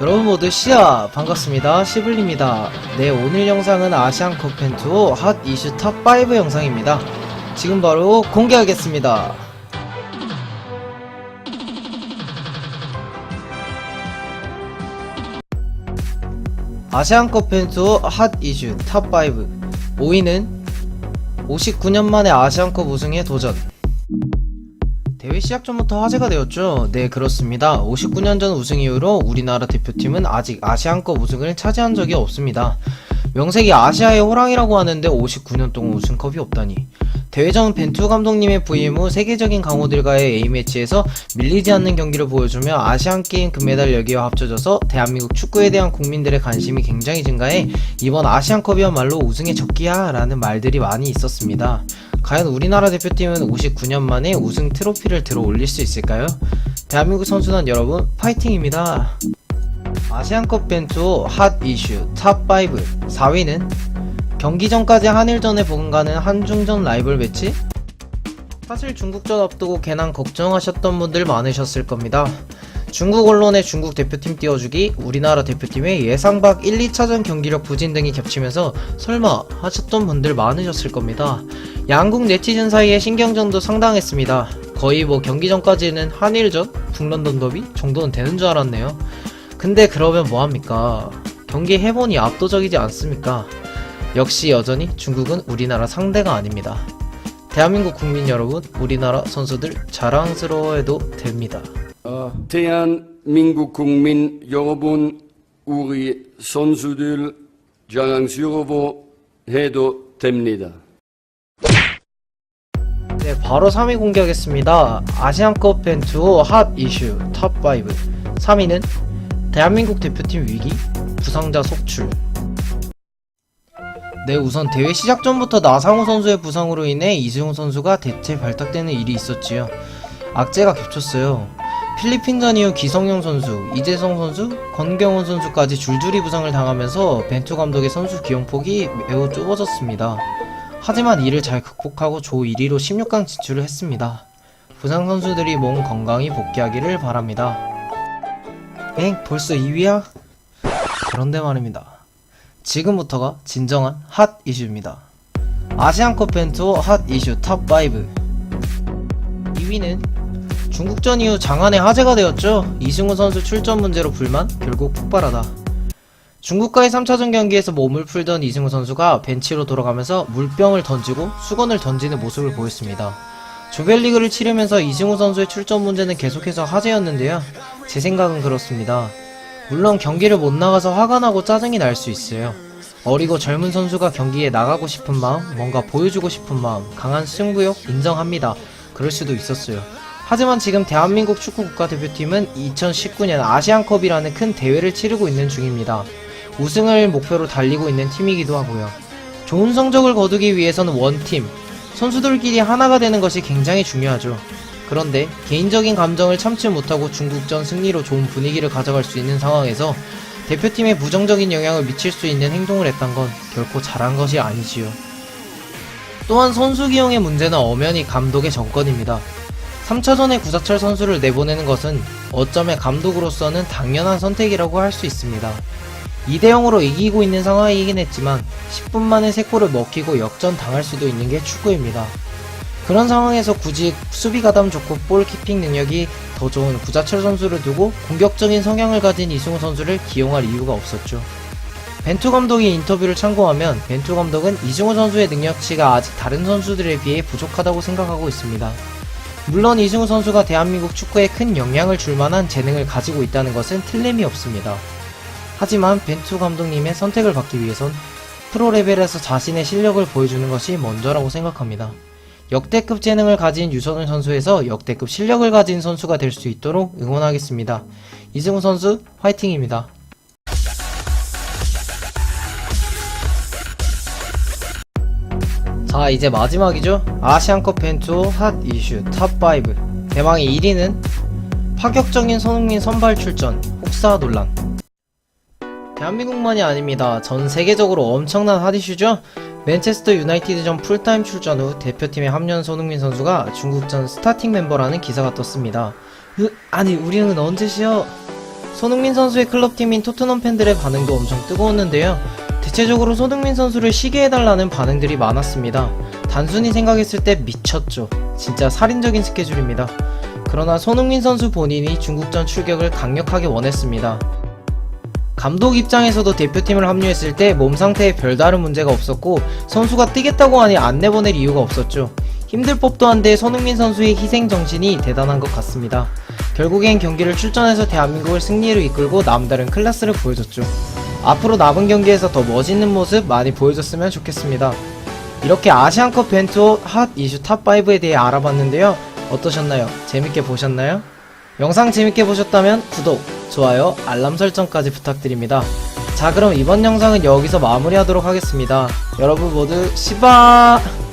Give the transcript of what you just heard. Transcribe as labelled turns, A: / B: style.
A: 모두 시야 반갑습니다. 시블리입니다. 네 오늘 영상은 아시안컵 펜투어 핫 이슈 탑5 영상입니다. 지금 바로 공개하겠습니다. 아시안컵 펜투어 핫 이슈 탑5 5위는 59년 만에 아시안컵 우승에 도전 대회 시작 전부터 화제가 되었죠. 네, 그렇습니다. 59년 전 우승 이후로 우리나라 대표팀은 아직 아시안컵 우승을 차지한 적이 없습니다. 명색이 아시아의 호랑이라고 하는데 59년 동안 우승컵이 없다니. 대회 전 벤투 감독님의 부임 후 세계적인 강호들과의 A매치에서 밀리지 않는 경기를 보여주며 아시안게임 금메달 10개와 합쳐져서 대한민국 축구에 대한 국민들의 관심이 굉장히 증가해 이번 아시안컵이야말로 우승의 적기야 라는 말들이 많이 있었습니다. 과연 우리나라 대표팀은 59년 만에 우승 트로피를 들어 올릴 수 있을까요? 대한민국 선수단 여러분 파이팅입니다. 아시안컵 벤투 핫 이슈 탑5 4위는 경기 전까지 한일전에 버금가는 한중전 라이벌 매치? 사실 중국전 앞두고 괜한 걱정하셨던 분들 많으셨을 겁니다. 중국 언론의 중국 대표팀 띄워주기, 우리나라 대표팀의 예상 밖 1, 2차전 경기력 부진 등이 겹치면서 설마 하셨던 분들 많으셨을 겁니다. 양국 네티즌 사이의 신경전도 상당했습니다. 거의 뭐 경기 전까지는 한일전, 북런던 더비 정도는 되는 줄 알았네요. 근데 그러면 뭐합니까? 경기 해본이 압도적이지 않습니까? 역시 여전히 중국은 우리나라 상대가 아닙니다. 대한민국 국민 여러분, 우리나라 선수들 자랑스러워해도 됩니다.
B: 어, 대한민국 국민 여러분, 우리 선수들 자랑스러워 해도 됩니다.
A: 네, 바로 3위 공개하겠습니다. 아시안컵 벤투어 핫 이슈 탑5. 3위는 대한민국 대표팀 위기, 부상자 속출. 네, 우선 대회 시작 전부터 나상호 선수의 부상으로 인해 이승훈 선수가 대체 발탁되는 일이 있었지요. 악재가 겹쳤어요. 필리핀전 이후 기성용 선수, 이재성 선수, 권경원 선수까지 줄줄이 부상을 당하면서 벤투 감독의 선수 기용폭이 매우 좁아졌습니다. 하지만 이를 잘 극복하고 조 1위로 16강 진출을 했습니다. 부상 선수들이 몸 건강히 복귀하기를 바랍니다. 엥? 벌써 2위야? 그런데 말입니다. 지금부터가 진정한 핫 이슈입니다. 아시안컵 벤투어 핫 이슈 탑5 2위는 중국전 이후 장안의 화제가 되었죠. 이승우 선수 출전 문제로 불만 결국 폭발하다. 중국과의 3차전 경기에서 몸을 풀던 이승우 선수가 벤치로 돌아가면서 물병을 던지고 수건을 던지는 모습을 보였습니다. 조별리그를 치르면서 이승우 선수의 출전 문제는 계속해서 화제였는데요. 제 생각은 그렇습니다. 물론 경기를 못 나가서 화가 나고 짜증이 날 수 있어요. 어리고 젊은 선수가 경기에 나가고 싶은 마음, 뭔가 보여주고 싶은 마음, 강한 승부욕 인정합니다. 그럴 수도 있었어요. 하지만 지금 대한민국 축구 국가대표팀은 2019년 아시안컵이라는 큰 대회를 치르고 있는 중입니다. 우승을 목표로 달리고 있는 팀이기도 하고요. 좋은 성적을 거두기 위해서는 원팀, 선수들끼리 하나가 되는 것이 굉장히 중요하죠. 그런데 개인적인 감정을 참지 못하고 중국전 승리로 좋은 분위기를 가져갈 수 있는 상황에서 대표팀에 부정적인 영향을 미칠 수 있는 행동을 했던 건 결코 잘한 것이 아니지요. 또한 선수 기용의 문제는 엄연히 감독의 정권입니다. 3차전에 구사철 선수를 내보내는 것은 어쩌면 감독으로서는 당연한 선택이라고 할 수 있습니다. 2대0으로 이기고 있는 상황이긴 했지만 10분 만에 3골을 먹히고 역전 당할 수도 있는 게 축구입니다. 그런 상황에서 굳이 수비 가담 좋고 볼 키핑 능력이 더 좋은 구자철 선수를 두고 공격적인 성향을 가진 이승우 선수를 기용할 이유가 없었죠. 벤투 감독이 인터뷰를 참고하면 벤투 감독은 이승우 선수의 능력치가 아직 다른 선수들에 비해 부족하다고 생각하고 있습니다. 물론 이승우 선수가 대한민국 축구에 큰 영향을 줄 만한 재능을 가지고 있다는 것은 틀림이 없습니다. 하지만 벤투 감독님의 선택을 받기 위해선 프로 레벨에서 자신의 실력을 보여주는 것이 먼저라고 생각합니다. 역대급 재능을 가진 유선훈 선수에서 역대급 실력을 가진 선수가 될 수 있도록 응원하겠습니다. 이승우 선수 화이팅입니다. 자 이제 마지막이죠. 아시안컵 벤투 핫 이슈 탑5 대망의 1위는 파격적인 손흥민 선발 출전 혹사 논란. 대한민국만이 아닙니다. 전 세계적으로 엄청난 핫 이슈죠. 맨체스터 유나이티드전 풀타임 출전 후 대표팀에 합류한 손흥민 선수가 중국전 스타팅 멤버라는 기사가 떴습니다. 으, 아니 우리는 언제 쉬어 손흥민 선수의 클럽팀인 토트넘 팬들의 반응도 엄청 뜨거웠는데요. 대체적으로 손흥민 선수를 쉬게 해달라는 반응들이 많았습니다. 단순히 생각했을 때 미쳤죠. 진짜 살인적인 스케줄입니다. 그러나 손흥민 선수 본인이 중국전 출격을 강력하게 원했습니다. 감독 입장에서도 대표팀을 합류했을 때 몸 상태에 별다른 문제가 없었고 선수가 뛰겠다고 하니 안 내보낼 이유가 없었죠. 힘들 법도 한데 손흥민 선수의 희생 정신이 대단한 것 같습니다. 결국엔 경기를 출전해서 대한민국을 승리로 이끌고 남다른 클래스를 보여줬죠. 앞으로 남은 경기에서 더 멋있는 모습 많이 보여줬으면 좋겠습니다. 이렇게 아시안컵 벤투어 핫 이슈 탑5에 대해 알아봤는데요. 어떠셨나요? 재밌게 보셨나요? 영상 재밌게 보셨다면 구독, 좋아요, 알람 설정까지 부탁드립니다. 자 그럼 이번 영상은 여기서 마무리하도록 하겠습니다. 여러분 모두 시바!